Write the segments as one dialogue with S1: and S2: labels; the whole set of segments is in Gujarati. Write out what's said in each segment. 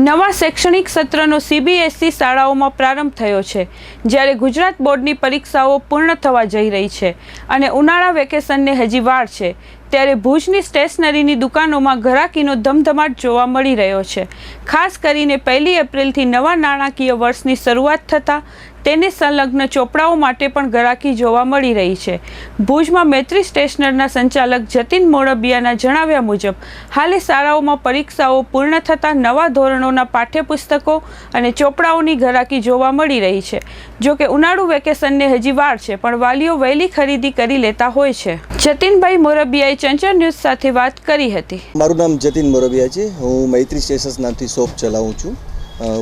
S1: નવા શૈક્ષણિક સત્રનો સીબીએસઈ શાળાઓમાં પ્રારંભ થયો છે, જ્યારે ગુજરાત બોર્ડની પરીક્ષાઓ પૂર્ણ થવા જઈ રહી છે અને ઉનાળા વેકેશનને હજી વાર છે. ત્યારે ભુજની સ્ટેશનરીની દુકાનોમાં ઘરાકીનો ધમધમાટ જોવા મળી રહ્યો છે. ખાસ કરીને પહેલી એપ્રિલથી નવા નાણાકીય વર્ષની શરૂઆત થતાં તેને સંલગ્ન ચોપડાઓ માટે પણ ઘરાકી જોવા મળી રહી છે. ભુજમાં મૈત્રી સ્ટેશનરના સંચાલક જતીન મોડબિયાના જણાવ્યા મુજબ, હાલે શાળાઓમાં પરીક્ષાઓ પૂર્ણ થતાં નવા ધોરણોના પાઠ્યપુસ્તકો અને ચોપડાઓની ઘરાકી જોવા મળી રહી છે. જોકે ઉનાળુ વેકેશનને હજી વાર છે, પણ વાલીઓ વહેલી ખરીદી કરી લેતા હોય છે. જતીનભાઈ મોરબિયાએ ચંચળ ન્યૂઝ સાથે વાત કરી હતી.
S2: મારું નામ જતીન મોરબિયા છે. હું મૈત્રી સ્ટેશન્સ નામથી શોપ ચલાવું છું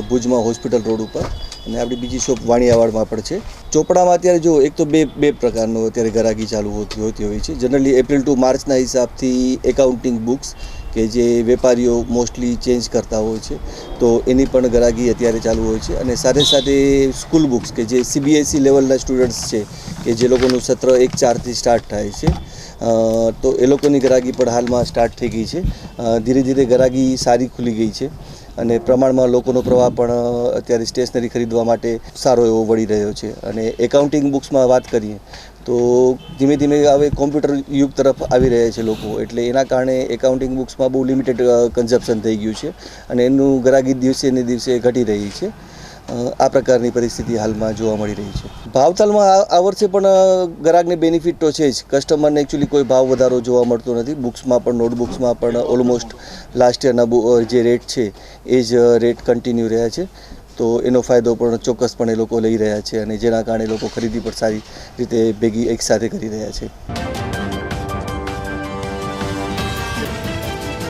S2: ભુજમાં હોસ્પિટલ રોડ ઉપર. અને આપણી બીજી શોપ વાણિયાવાડમાં પણ છે. ચોપડામાં અત્યારે જો એક તો બે બે પ્રકારનું અત્યારે ગરાગી ચાલુ હોતી હોતી હોય છે. જનરલી એપ્રિલ ટુ માર્ચના હિસાબથી એકાઉન્ટિંગ બુક્સ કે જે વેપારીઓ મોસ્ટલી ચેન્જ કરતા હોય છે, તો એની પણ ગરાગી અત્યારે ચાલુ હોય છે. અને સાથે સાથે સ્કૂલ બુક્સ કે જે સીબીએસઈ લેવલના સ્ટુડન્ટ્સ છે કે જે લોકોનું સત્ર એક ચારથી સ્ટાર્ટ થાય છે. તો એ લોકોની ગરાગી પણ હાલમાં સ્ટાર્ટ થઈ ગઈ છે. ધીરે ધીરે ગરાગી સારી ખુલી ગઈ છે અને પ્રમાણમાં લોકોનો પ્રવાહ પણ અત્યારે સ્ટેશનરી ખરીદવા માટે સારો એવો વળી રહ્યો છે. અને એકાઉન્ટિંગ બુક્સમાં વાત કરીએ, તો ધીમે ધીમે હવે કોમ્પ્યુટર યુગ તરફ આવી રહ્યા છે લોકો. એટલે એના કારણે એકાઉન્ટિંગ બુક્સમાં બહુ લિમિટેડ કન્ઝપ્શન થઈ ગયું છે અને એનું ગરાગી દિવસે ને દિવસે ઘટી રહી છે. આ પ્રકારની પરિસ્થિતિ હાલમાં જોવા મળી રહી છે. ભાવતાલમાં આ- વર્ષે પણ ગ્રાહકને બેનિફિટ તો છે જ. કસ્ટમરને એકચ્યુઅલી કોઈ ભાવ વધારો જોવા મળતો નથી. બુક્સમાં પણ નોટબુક્સમાં પણ ઓલમોસ્ટ લાસ્ટ યરના જે રેટ છે, એ જ રેટ કન્ટિન્યુ રહ્યા છે. તો એનો ફાયદો પણ ચોક્કસપણે લોકો લઈ રહ્યા છે અને જેના કારણે લોકો ખરીદી પણ સારી રીતે ભેગી એકસાથે કરી રહ્યા છે.